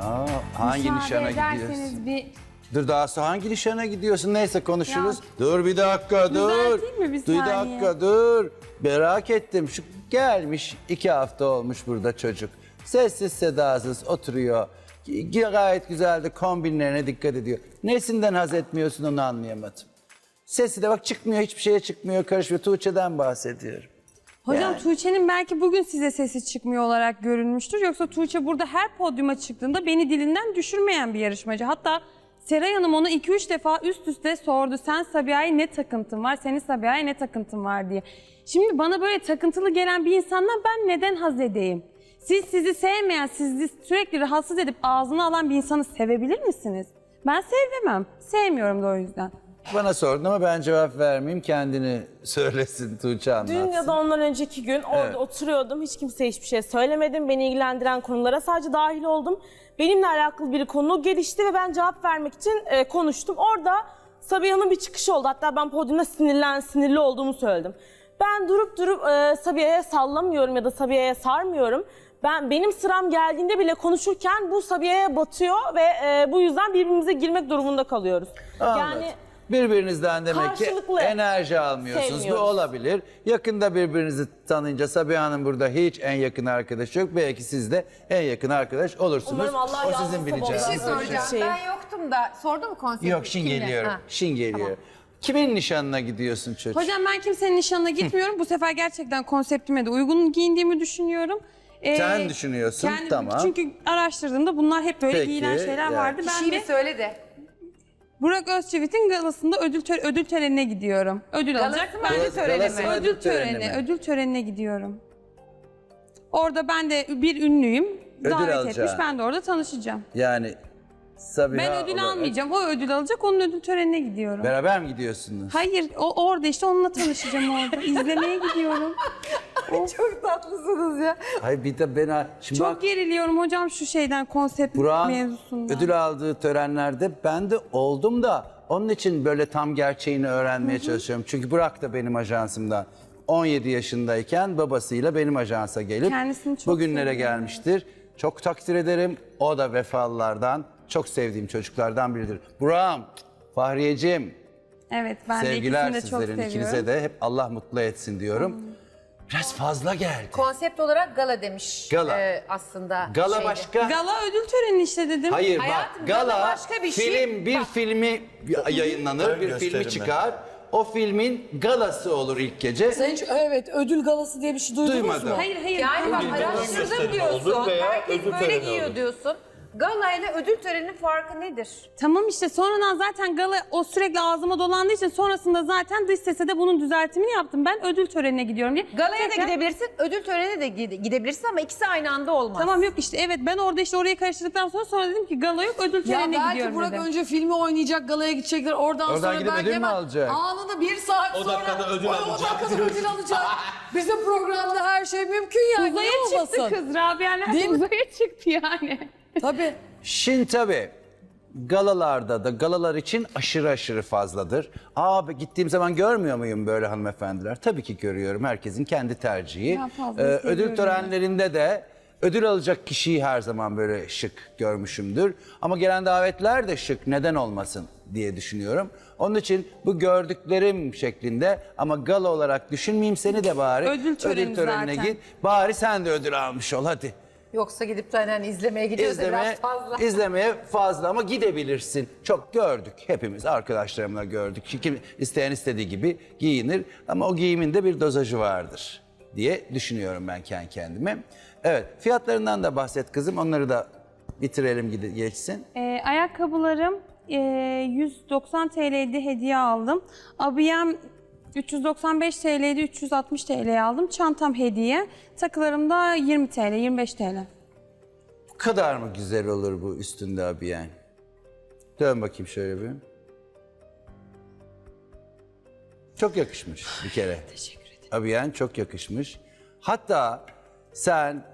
Aa, hangi Müsaade nişana ederseniz gidiyorsun? bir Dur daha sonra hangi nişana gidiyorsun? Neyse konuşuruz. Dur bir dakika dur. Düzelteyim mi bir Dur saniye? dakika dur. Merak ettim. Şu gelmiş iki hafta olmuş burada çocuk. Sessiz sedasız oturuyor. G- Gayet güzel de kombinlerine dikkat ediyor. Nesinden haz etmiyorsun onu anlayamadım. Sesi de bak çıkmıyor hiçbir şeye çıkmıyor karışmıyor. Tuğçe'den bahsediyorum. Hocam Tuğçe'nin belki bugün size sesi çıkmıyor olarak görünmüştür. Yoksa Tuğçe burada her podyuma çıktığında beni dilinden düşürmeyen bir yarışmacı. Hatta Seray Hanım ona 2-3 defa üst üste sordu. Sen Sabiha'ya ne takıntın var, senin Sabiha'ya ne takıntın var diye. Şimdi bana böyle takıntılı gelen bir insandan ben neden haz edeyim? Siz sizi sevmeyen, sizi sürekli rahatsız edip ağzına alan bir insanı sevebilir misiniz? Ben sevemem. Sevmiyorum da o yüzden. Bana sordun ama ben cevap vermeyeyim. Kendini söylesin Tuğçe anlatsın. Dün ya da ondan önceki gün orada Evet. oturuyordum. Hiç kimseye hiçbir şey söylemedim. Beni ilgilendiren konulara sadece dahil oldum. Benimle alakalı bir konu gelişti ve ben cevap vermek için e, konuştum. Orada Sabiha'nın bir çıkışı oldu. Hatta ben podyumda sinirlen, sinirli olduğumu söyledim. Ben durup durup e, Sabiha'ya sallamıyorum ya da Sabiha'ya sarmıyorum. Ben benim sıram geldiğinde bile konuşurken bu Sabiha'ya batıyor ve e, bu yüzden birbirimize girmek durumunda kalıyoruz. Anladım. Yani Birbirinizden demek ki Karşılıklı enerji almıyorsunuz. Bu sevmiyoruz. olabilir. Yakında birbirinizi tanıyınca Sabiha Hanım burada hiç en yakın arkadaş yok. Belki siz de en yakın arkadaş olursunuz. Umarım Allah o yardımcısı sizin. Bir bileceğiniz. şey Şey soracağım. Şey- Ben yoktum da sordu mu konsepti? Yok şimdi Kimle? geliyorum. Ha. Şimdi geliyorum. Kimin nişanına gidiyorsun çocuk? Hocam ben kimsenin nişanına gitmiyorum. Bu sefer gerçekten konseptime de uygun giyindiğimi düşünüyorum. Ee, Sen düşünüyorsun, kendim- tamam. Çünkü araştırdığımda bunlar hep böyle Peki, giyilen şeyler yani. vardı. Ben Kişiyi de bir söyle de. Burak Özçivit'in galasında ödül, tö- ödül törenine gidiyorum. Ödül Galası alacak. mı, Ben ödül de töreni mi? Ödül, Ödül töreni töreni, mi? ödül törenine gidiyorum. Orada ben de bir ünlüyüm. Ödül davet alacaksın. etmiş. Ben de orada tanışacağım. Yani Sabiha Ben ödül olarak- almayacağım. O ödül alacak. Onun ödül törenine gidiyorum. Beraber mi gidiyorsunuz? Hayır, o orada işte onunla tanışacağım orada. İzlemeye gidiyorum. Çok tatlısınız ya. Hayır bir de ben şimdi Çok bak geriliyorum hocam şu şeyden konsept Burak'ın mevzusundan. ödül aldığı törenlerde ben de oldum da onun için böyle tam gerçeğini öğrenmeye çalışıyorum. Çünkü Burak da benim ajansımdan 17 yaşındayken babasıyla benim ajansa gelip Kendisini çok bugünlere seviyorum. gelmiştir. Çok takdir ederim. O da vefalılardan, çok sevdiğim çocuklardan biridir. Burak'ım, Fahriyeciğim, Evet ben sevgiler de ikisini de çok sizlerin seviyorum. ikinize de hep Allah mutlu etsin diyorum. Biraz fazla geldi. Konsept olarak gala demiş. Gala. e, aslında. Gala şeyde. başka. Gala ödül töreni işte dedim. Hayır Hayatım, bak gala gala başka bir şey. film bir filmi yayınlanır, bir filmi gösterimi. çıkar. O filmin galası olur ilk gece. Sen hiç evet ödül galası diye bir şey duydunuz Duymadım. mu? Hayır hayır. Yani bak gösterimi araştırdım diyorsun. veya Herkes ödül böyle töreni giyiyor olur. diyorsun. Gala ile ödül töreninin farkı nedir? Tamam işte sonradan zaten gala o sürekli ağzıma dolandığı için sonrasında zaten dış sese de bunun düzeltimini yaptım. Ben ödül törenine gidiyorum diye. Galaya da Tekrar- gidebilirsin, ödül törenine de gide- gidebilirsin ama ikisi aynı anda olmaz. Tamam yok işte evet ben orada işte orayı karıştırdıktan sonra sonra dedim ki gala yok ödül Ya törenine belki gidiyorum Burak dedim. önce filmi oynayacak, galaya gidecekler. Oradan, Oradan sonra gidip belki ödül mü hemen alacak? anında bir saat O sonra dakikada ödül o- alacak. O dakikada ödül alacak. Bizim programda her şey mümkün yani. Uzaya Niye çıktı olmasın? kız Rabia Değil mi? uzaya çıktı yani. Tabii. Şimdi tabii galalarda da galalar için aşırı aşırı fazladır. Aa be- gittiğim zaman görmüyor muyum böyle hanımefendiler? Tabii ki görüyorum. Herkesin kendi tercihi. Ya Ee, ödül törenlerinde de ödül alacak kişiyi her zaman böyle şık görmüşümdür. Ama gelen davetler de şık. Neden olmasın diye düşünüyorum. Onun için bu gördüklerim şeklinde ama gala olarak düşünmeyeyim seni de bari. Ödül töreni törenine zaten. git. Bari sen de ödül almış ol hadi. Yoksa gidip de hani izlemeye gidiyorsa İzlemeye, biraz fazla. izlemeye fazla ama gidebilirsin. Çok gördük hepimiz arkadaşlarımla gördük. Kim isteyen istediği gibi giyinir ama o giyimin de bir dozajı vardır diye düşünüyorum ben kendi kendime. Evet fiyatlarından da bahset kızım onları da bitirelim geçsin. Ee, ayakkabılarım e, 190 TL'ydi hediye aldım. Abiyem 395 TL'ydi 360 TL'ye aldım. Çantam hediye. Takılarım da 20 TL 25 TL. Bu kadar mı güzel olur bu üstünde abiyen? Dön bakayım şöyle bir. Çok yakışmış bir kere. Teşekkür ederim. Abiyen çok yakışmış. Hatta sen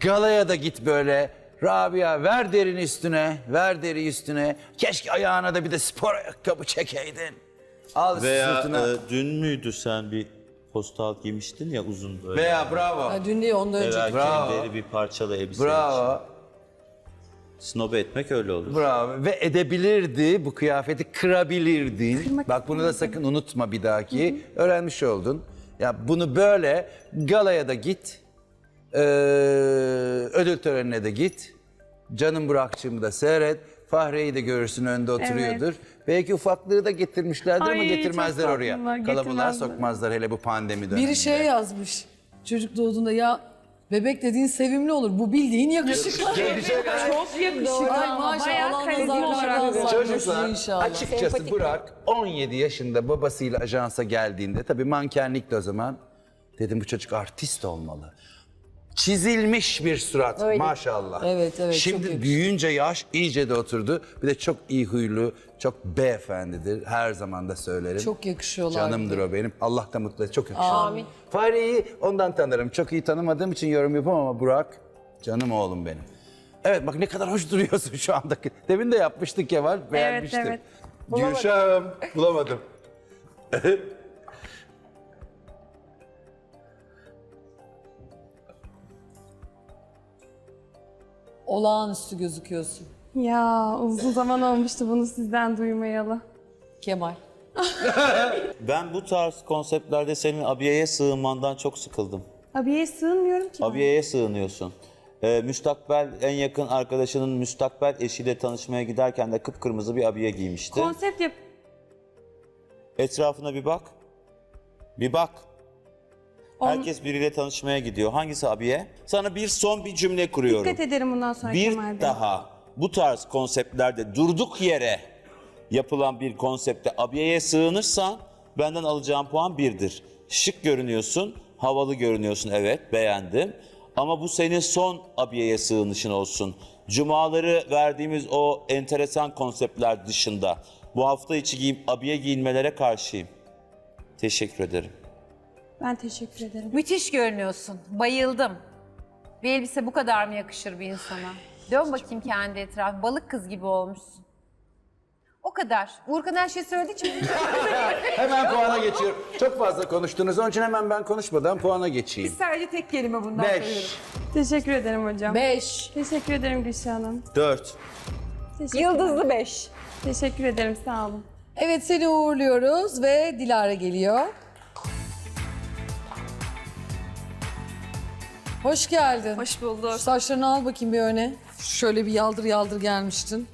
galaya da git böyle Rabia ver derin üstüne, ver deri üstüne. Keşke ayağına da bir de spor ayakkabı çekeydin. Al Veya sırtına. e, dün müydü sen bir postal giymiştin ya uzun böyle. Veya bravo. Ha, dün değil ondan önce. Veya Bravo. deri bir parçalı elbise. Bravo. Snobe etmek öyle olur. Bravo. Ve edebilirdi, bu kıyafeti kırabilirdin. Kırmak Bak bunu da sakın unutma bir dahaki. Öğrenmiş oldun. Ya bunu böyle galaya da git. Ee, ödül törenine de git. Canım Burak'cığımı da seyret. Fahriye'yi de görürsün önde oturuyordur. Belki ufaklığı da getirmişlerdir ama Ay, getirmezler çok oraya. tatlılar, Kalabalığa getirmezler. sokmazlar hele bu pandemi döneminde. Biri şey yazmış. Çocuk doğduğunda ya bebek dediğin sevimli olur. Bu bildiğin yakışıklı. Çok yakışıklı Ay ama maşallah nazarlardan Çocuklar inşallah. açıkçası Burak 17 yaşında babasıyla ajansa geldiğinde tabii mankenlik de o zaman dedim bu çocuk artist olmalı. Çizilmiş bir surat maşallah. Evet, evet, çok Şimdi yakışıklı. büyüyünce yaş iyice de oturdu. Bir de çok iyi huylu, çok beyefendidir. Her zaman da söylerim. Çok yakışıyorlar. Canımdır o benim. Allah da mutlu et. Çok yakışıyor. Amin. Fahriye'yi ondan tanırım. Çok iyi tanımadığım için yorum yapamam ama Burak canım oğlum benim. Evet bak ne kadar hoş duruyorsun şu anda. Demin de yapmıştık Kemal. Beğenmiştim. evet. Gülşah'ım bulamadım. Olağanüstü gözüküyorsun Ya uzun zaman olmuştu bunu sizden duymayalı. Kemal. Ben bu tarz konseptlerde senin abiyeye sığınmandan çok sıkıldım. Abiye sığınmıyorum ki. ben. Abiyeye sığınıyorsun. Ee, müstakbel en yakın arkadaşının müstakbel eşiyle tanışmaya giderken de kıpkırmızı bir abiye giymişti. Konsept yap. Etrafına bir bak. Bir bak. On- Herkes biriyle tanışmaya gidiyor. Hangisi abiye? Sana bir son bir cümle kuruyorum. Dikkat ederim bundan sonra bir Kemal Bey. daha bu tarz konseptlerde durduk yere yapılan bir konsepte abiyeye sığınırsan benden alacağım puan birdir. Şık görünüyorsun, havalı görünüyorsun evet beğendim. Ama bu senin son abiyeye sığınışın olsun. Cumaları verdiğimiz o enteresan konseptler dışında bu hafta içi giyim, abiye giyinmelere karşıyım. Teşekkür ederim. Ben teşekkür ederim. Müthiş görünüyorsun. Bayıldım. Bir elbise bu kadar mı yakışır bir insana? Dön bakayım kendi etrafına. Balık kız gibi olmuşsun. O kadar. Uğurkan her şeyi söylediği için Hemen puana geçiyorum. Çok fazla konuştunuz. Onun için hemen ben konuşmadan puana geçeyim. Sadece tek kelime bundan söylüyorum. 5. Teşekkür ederim hocam. Beş. Teşekkür ederim Gülşah Hanım. Dört. Teşekkür Yıldızlı 5. Teşekkür ederim sağ olun. Evet seni uğurluyoruz ve Dilara geliyor. Hoş geldin. Hoş bulduk. Saçlarını al bakayım bir öne. Şöyle bir yaldır yaldır gelmiştin.